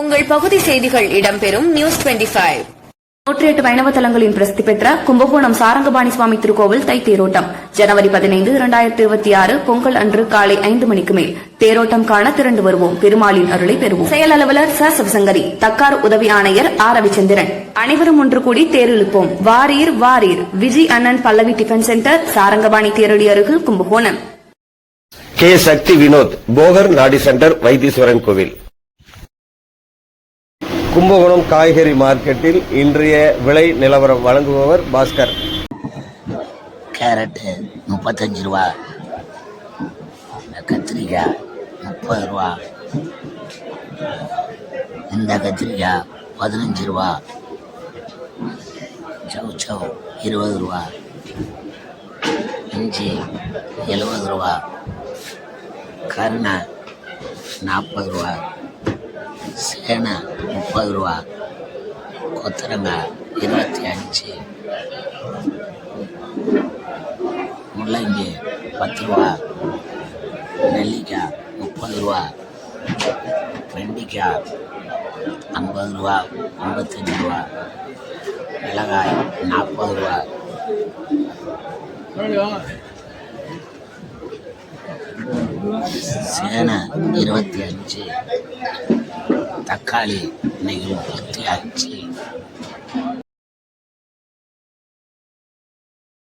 உங்கள் பகுதி செய்திகள் இடம்பெறும் நியூஸ் 25 நூற்றி எட்டு வைணவ தலங்களின் பிரசித்தி பெற்ற கும்பகோணம் சாரங்கபாணி சுவாமி திருக்கோவில் தை தேரோட்டம். ஜனவரி பதினைந்து இரண்டாயிரத்தி இருபத்தி ஆறு பொங்கல் அன்று காலை ஐந்து மணிக்கு மேல். தேரோட்டம் காண திரண்டு வருவோம். பெருமாளின் அருளை பெறுவோம். செயல் அலுவலர் ச. சிவசங்கரி தக்கார் உதவி ஆணையர் ஆர். ரவிச்சந்திரன். அனைவரும் ஒன்று கூடி தேர் இழுப்போம் வாரீர் வாரீர். விஜய் அண்ணன் பல்லவி டிஃபன் சென்டர் சாரங்கபாணி தேரடி அருகில் கும்பகோணம். கே. சக்தி வினோத் போகர் நாடி சென்டர் வைத்தீஸ்வரன் கோவில். கும்பகோணம் காய்கறி மார்க்கெட்டில் இன்றைய விலை நிலவரம் வழங்குபவர் பாஸ்கர். கேரட்டு முப்பத்தஞ்சு ரூபா கத்திரிக்காய் முப்பது ரூபா இந்த கத்திரிக்காய் பதினஞ்சு ரூபா சவு சவ் இருபது ரூபா இஞ்சி எழுபது ரூபா கருணை நாற்பது ரூபா. சேனை முப்பது ரூபா கொத்தரங்காய் இருபத்தி அஞ்சு முள்ளங்கி பத்து ரூபா நெல்லிக்காய் முப்பது ரூபா வெண்டிக்காய் ஐம்பது ரூபா ஐம்பத்தஞ்சு ரூபா மிளகாய் நாற்பது ரூபா. சேனை இருபத்தி அஞ்சு தக்காளி இன்னைக்கு முப்பத்தி அஞ்சு